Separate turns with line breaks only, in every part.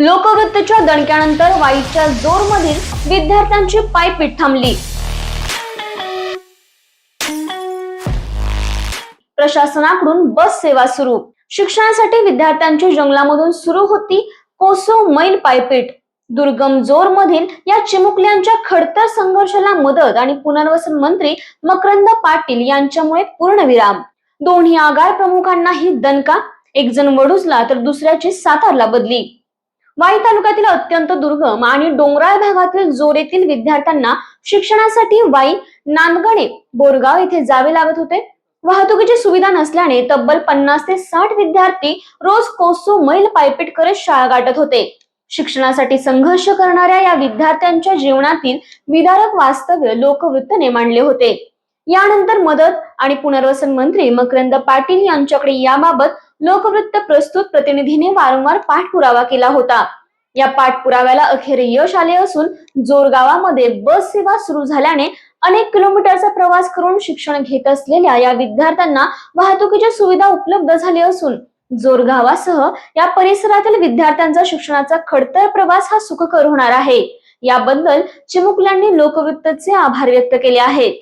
लोकवृत्तीच्या दणक्यानंतर वाईच्या जोरमधील विद्यार्थ्यांची पायपीट थांबली. प्रशासनाकडून बस सेवा सुरू. शिक्षणासाठी विद्यार्थ्यांची जंगलामधून सुरू होती कोसो मैल पायपीट. दुर्गम जोर मधील या चिमुकल्यांच्या खडतर संघर्षाला मदत आणि पुनर्वसन मंत्री मकरंद पाटील यांच्यामुळे पूर्णविराम. दोन्ही आगार प्रमुखांनाही दणका. एक जण वडूजला तर दुसऱ्याची सातारला बदली. वाई तालुक्यातील अत्यंत दुर्गम आणि डोंगराळ भागातील जोर येथील विद्यार्थ्यांना शिक्षणासाठी वाई नांदगणे बोरगाव येथे जावे लागत होते. वाहतुकीची सुविधा नसल्याने तब्बल पन्नास ते साठ विद्यार्थी रोज कोसो मैल पायपीट करत शाळा गाठत होते. शिक्षणासाठी संघर्ष करणाऱ्या या विद्यार्थ्यांच्या जीवनातील विदारक वास्तव्य लोकवृत्तने मांडले होते. यानंतर मदत आणि पुनर्वसन मंत्री मकरंद पाटील यांच्याकडे याबाबत लोकवृत्त प्रस्तुत प्रतिनिधीने वारंवार पाठपुरावा केला होता. या पाठपुराव्याला अखेर यश आले असून जोरगावामध्ये बस सेवा सुरू झाल्याने अनेक किलोमीटरचा प्रवास करून शिक्षण घेत असलेल्या या विद्यार्थ्यांना वाहतुकीच्या सुविधा उपलब्ध झाली असून जोरगावासह या परिसरातील विद्यार्थ्यांचा शिक्षणाचा खडतर प्रवास हा सुखकर होणार आहे. याबद्दल चिमुकल्यांनी लोकवृत्तचे आभार व्यक्त केले आहेत.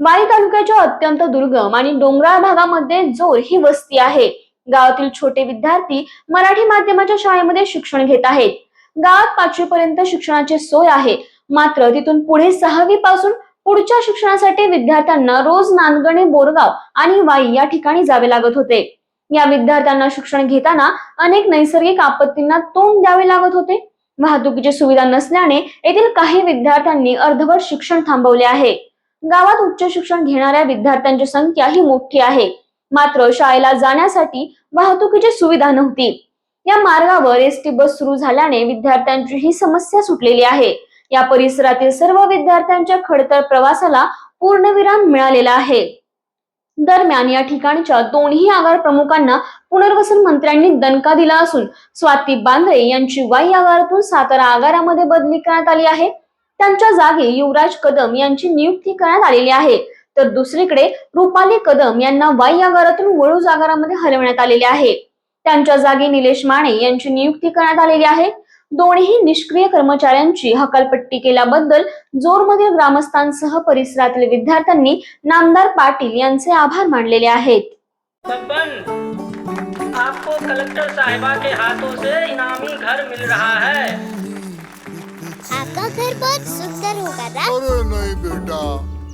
वाई तालुक्याच्या अत्यंत दुर्गम आणि डोंगराळ भागामध्ये जोर ही वस्ती आहे. गावातील छोटे विद्यार्थी मराठी माध्यमाच्या शाळेमध्ये शिक्षण घेत आहेत. गावात पाचवी पर्यंत शिक्षणाची सोय आहे. मात्र तिथून पुढे सहावी पासून पुढच्या शिक्षणासाठी विद्यार्थ्यांना रोज नांदगणे बोरगाव आणि वाई या ठिकाणी जावे लागत होते. या विद्यार्थ्यांना शिक्षण घेताना अनेक नैसर्गिक आपत्तींना तोंड द्यावे लागत होते. वाहतुकीची सुविधा नसल्याने येथील काही विद्यार्थ्यांनी अर्धवट शिक्षण थांबवले आहे. गावात उच्च शिक्षण घेणाऱ्या विद्यार्थ्यांची संख्या ही मोठी आहे. मात्र शाळेला जाण्यासाठी वाहतुकीची सुविधा नव्हती. या मार्गावर एसटी बस सुरू झाल्याने विद्यार्थ्यांची ही समस्या सुटलेली आहे. या परिसरातील सर्व विद्यार्थ्यांच्या खडतर प्रवासाला पूर्णविराम मिळालेला आहे. दरम्यान या ठिकाणच्या दोन्ही आगार प्रमुखांना पुनर्वसन मंत्र्यांनी दणका दिला असून स्वाती बांद्रे यांची वाई आगारातून सातारा आगारामध्ये बदली करण्यात आली आहे. त्यांच्या जागी युवराज कदम यांची नियुक्ती करण्यात आलेली आहे. तर दुसरीकडे रुपाली कदम यांना वाई आगारातून वळूज आगारामध्ये हलवण्यात आलेले आहे. त्यांच्या जागी निलेश माने यांची नियुक्ती करण्यात आलेली आहे. दोन्ही निष्क्रिय कर्मचाऱ्यांची हकालपट्टी केल्याबद्दल जोरमधील ग्रामस्थांसह परिसरातील विद्यार्थ्यांनी नामदार पाटील यांचे आभार मानलेले आहेत.
आपको कलेक्टर साहिबा के हाथों से इनामी घर मिल रहा है।
आपका घर बहुत सुंदर होगा ना
अरे नहीं बेटा।